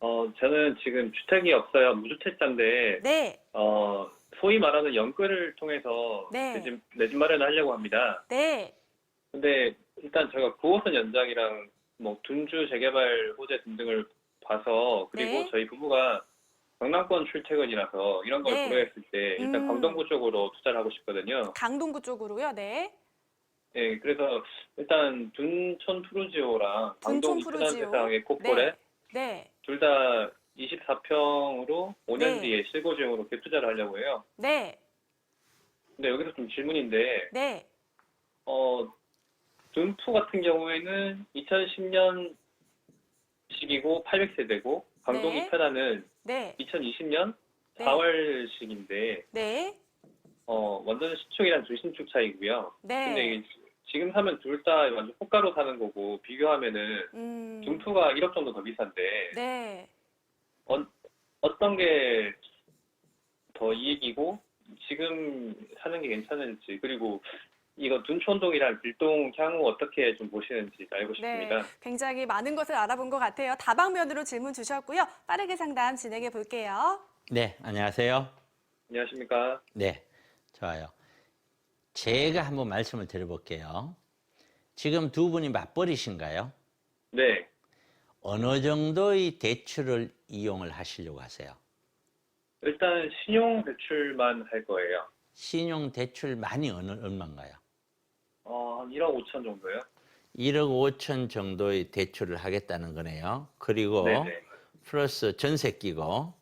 어, 저는 지금 주택이 없어요. 무주택자인데, 네, 어, 소위 말하는 연끌을 통해서 네. 내 집, 내 집 마련을 하려고 합니다. 네, 근데 일단 제가 9호선 연장이랑 뭐 둔주 재개발 호재 등등을 봐서 그리고 네. 저희 부부가 강남권 출퇴근이라서 이런 걸 네. 고려했을 때 일단 음. 강동구 쪽으로 투자를 하고 싶거든요. 강동구 쪽으로요. 네, 네, 그래서 일단 둔촌 푸르지오랑 강동 둔촌 푸르지오. 세상의 코폴에 네, 둘 다 24평으로 5년 네. 뒤에 실거주용으로 이렇게 투자를 하려고 해요. 네, 근데 여기서 좀 질문인데, 네, 어, 둔푸 같은 경우에는 2010년 식이고 800세대고, 강동 네. 이편하는 네, 2020년 네. 4월식인데, 네, 어, 완전 신축이란 중신축 차이고요. 근데 네. 이게 지금 사면 둘 다 완전 호가로 사는 거고, 비교하면은 음, 둔푸가 1억 정도 더 비싼데, 네. 어, 어떤 게 더 이익이고 지금 사는 게 괜찮은지 그리고 이거 둔촌동이랑 빌동 향후 어떻게 좀 보시는지 알고 싶습니다. 네, 굉장히 많은 것을 알아본 것 같아요. 다방면으로 질문 주셨고요. 빠르게 상담 진행해 볼게요. 네, 안녕하세요. 안녕하십니까? 네, 좋아요. 제가 한번 말씀을 드려볼게요. 지금 두 분이 맞벌이신가요? 네, 어느 정도의 대출을 이용을 하시려고 하세요? 일단 신용 대출만 할 거예요. 신용 대출 많이 어느 얼마인가요? 어, 한 1억 5천 정도요? 1억 5천 정도의 대출을 하겠다는 거네요. 그리고 네네. 플러스 전세 끼고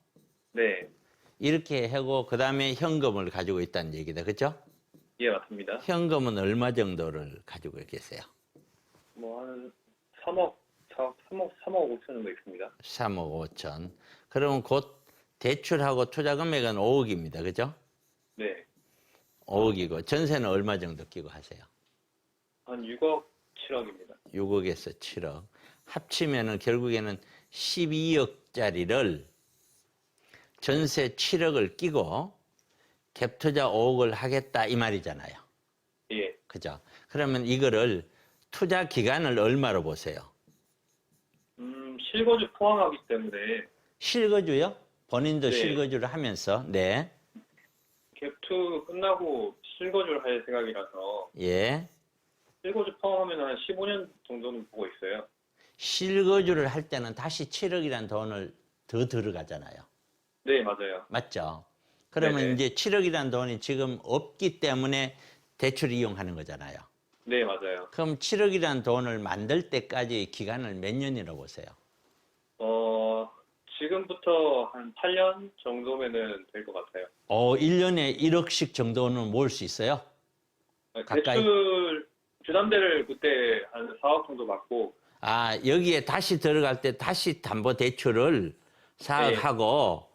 네, 이렇게 하고 그 다음에 현금을 가지고 있다는 얘기다, 그죠? 예 맞습니다. 현금은 얼마 정도를 가지고 계세요? 뭐 한 3억, 4억, 3억, 3억 5천 정도 있습니다. 3억 5천. 그러면 곧 대출하고 투자 금액은 5억입니다. 그죠? 네, 5억이고 전세는 얼마 정도 끼고 하세요? 한 6억 7억입니다. 6억에서 7억. 합치면은 결국에는 12억짜리를 전세 7억을 끼고 갭 투자 5억을 하겠다 이 말이잖아요. 예, 그죠? 그러면 이거를 투자 기간을 얼마로 보세요? 음, 실거주 포함하기 때문에 실거주요? 본인도 네. 실거주를 하면서 네. 갭투 끝나고 실거주를 할 생각이라서 예. 실거주 포함하면 한 15년 정도는 보고 있어요. 실거주를 할 때는 다시 7억이라는 돈을 더 들어가잖아요. 네, 맞아요. 맞죠? 그러면 네네. 이제 7억이라는 돈이 지금 없기 때문에 대출 이용하는 거잖아요. 네, 맞아요. 그럼 7억이라는 돈을 만들 때까지 기간을 몇 년이라고 보세요? 어, 지금부터 한 8년 정도면은 될 것 같아요. 어, 1년에 1억씩 정도는 모을 수 있어요? 가까이? 대출 주담대를 그때 한 4억 정도 받고 아, 여기에 다시 들어갈 때 다시 담보 대출을 사억하고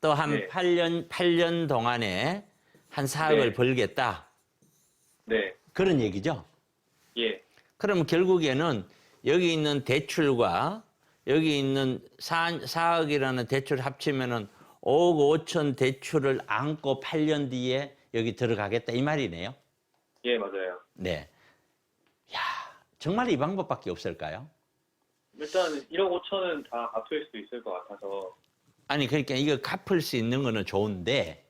또한 네. 8년, 8년 동안에 한 4억을 네. 벌겠다. 네, 그런 얘기죠? 예, 그럼 결국에는 여기 있는 대출과 여기 있는 4, 4억이라는 대출 합치면은 5억 5천 대출을 안고 8년 뒤에 여기 들어가겠다 이 말이네요. 예, 맞아요. 네. 야, 정말 이 방법밖에 없을까요? 일단 1억 5천은 다 갚을 수 있을 것 같아서 아니 그러니까 이거 갚을 수 있는 거는 좋은데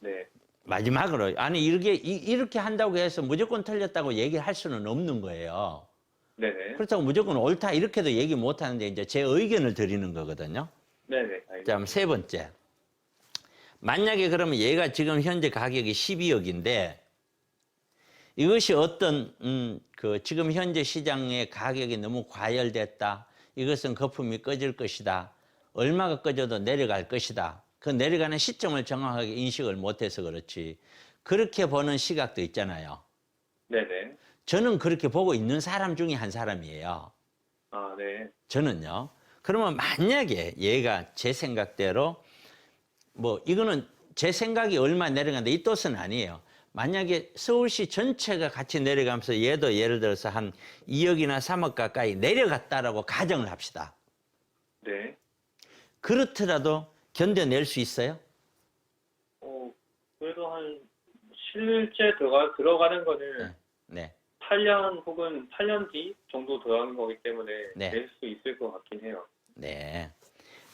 네, 마지막으로 아니 이렇게 이- 이렇게 한다고 해서 무조건 틀렸다고 얘기를 할 수는 없는 거예요. 네네, 그렇다고 무조건 옳다 이렇게도 얘기 못 하는데 이제 제 의견을 드리는 거거든요. 알겠습니다. 그럼 세 번째. 만약에 그러면 얘가 지금 현재 가격이 12억인데 이것이 어떤 음, 그 지금 현재 시장의 가격이 너무 과열됐다. 이것은 거품이 꺼질 것이다. 얼마가 꺼져도 내려갈 것이다. 그 내려가는 시점을 정확하게 인식을 못해서 그렇지. 그렇게 보는 시각도 있잖아요. 네네, 저는 그렇게 보고 있는 사람 중에 한 사람이에요. 아, 네, 저는요. 그러면 만약에 얘가 제 생각대로 뭐 이거는 제 생각이 얼마 내려간다 이 뜻은 아니에요. 만약에 서울시 전체가 같이 내려가면서 얘도 예를 들어서 한 2억이나 3억 가까이 내려갔다라고 가정을 합시다. 네. 그렇더라도 견뎌낼 수 있어요? 어, 그래도 한 실제 들어가 들어가는 거는 네. 8년 혹은 8년 뒤 정도 들어가는 거기 때문에 네. 낼 수 있을 것 같긴 해요. 네.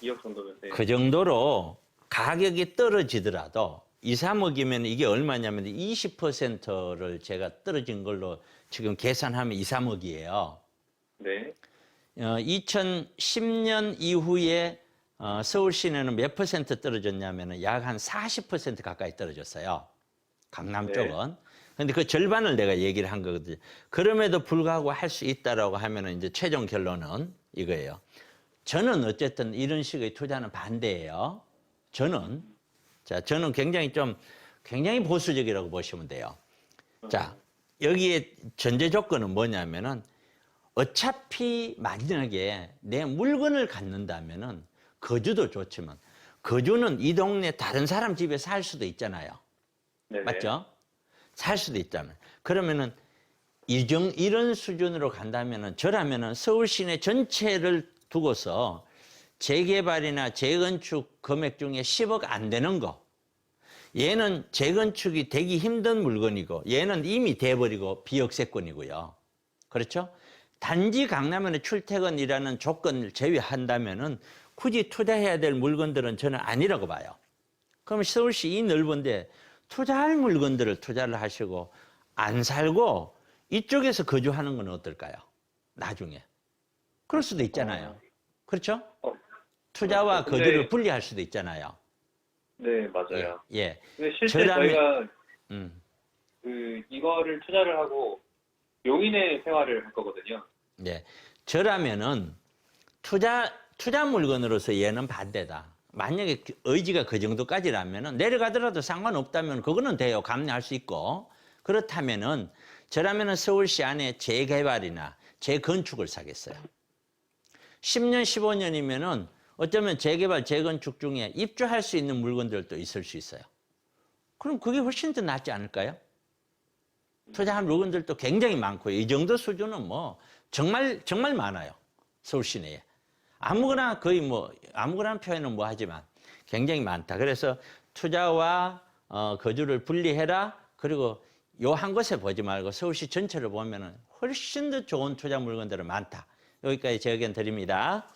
2억 정도면 네. 그 정도로 가격이 떨어지더라도 2, 3억이면 이게 얼마냐면 20%를 제가 떨어진 걸로 지금 계산하면 2, 3억이에요. 네. 어, 2010년 이후에 어, 서울 시내는 몇 퍼센트 떨어졌냐면 약한 40% 가까이 떨어졌어요. 강남 네. 쪽은. 근데 그 절반을 내가 얘기를 한 거거든요. 그럼에도 불구하고 할 수 있다라고 하면은 이제 최종 결론은 이거예요. 저는 어쨌든 이런 식의 투자는 반대예요. 저는 자, 저는 굉장히 좀 굉장히 보수적이라고 보시면 돼요. 자, 여기에 전제 조건은 뭐냐면은 어차피 만약에 내 물건을 갖는다면은 거주도 좋지만 거주는 이 동네 다른 사람 집에 살 수도 있잖아요. 네. 맞죠? 살 수도 있잖아요. 그러면은 이정 이런 수준으로 간다면은 저라면은 서울 시내 전체를 두고서 재개발이나 재건축 금액 중에 10억 안 되는 거. 얘는 재건축이 되기 힘든 물건이고 얘는 이미 돼버리고 비역세권이고요. 그렇죠? 단지 강남에는 출퇴근이라는 조건을 제외한다면은 굳이 투자해야 될 물건들은 저는 아니라고 봐요. 그럼 서울시 이 넓은데 투자할 물건들을 투자를 하시고 안 살고 이쪽에서 거주하는 건 어떨까요? 나중에. 그럴 수도 있잖아요. 그렇죠? 어, 투자와 근데- 거주를 분리할 수도 있잖아요. 네, 맞아요. 예. 근데 실제 저라면- 저희가 음. 그 이거를 투자를 하고 용인의 생활을 할 거거든요. 예. 저라면은 투자 투자 물건으로서 얘는 반대다. 만약에 그 의지가 그 정도까지라면은 내려가더라도 상관없다면 그거는 돼요. 감내할 수 있고. 그렇다면은 저라면은 서울시 안에 재개발이나 재건축을 사겠어요. 10년, 15년이면은 어쩌면 재개발, 재건축 중에 입주할 수 있는 물건들도 있을 수 있어요. 그럼 그게 훨씬 더 낫지 않을까요? 투자한 물건들도 굉장히 많고요. 이 정도 수준은 뭐 정말 정말 많아요. 서울 시내에. 아무거나 거의 뭐 아무거나 표현은 뭐 하지만 굉장히 많다. 그래서 투자와 어, 거주를 분리해라. 그리고 요 한 곳에 보지 말고 서울시 전체를 보면은 훨씬 더 좋은 투자 물건들은 많다. 여기까지 제 의견 드립니다.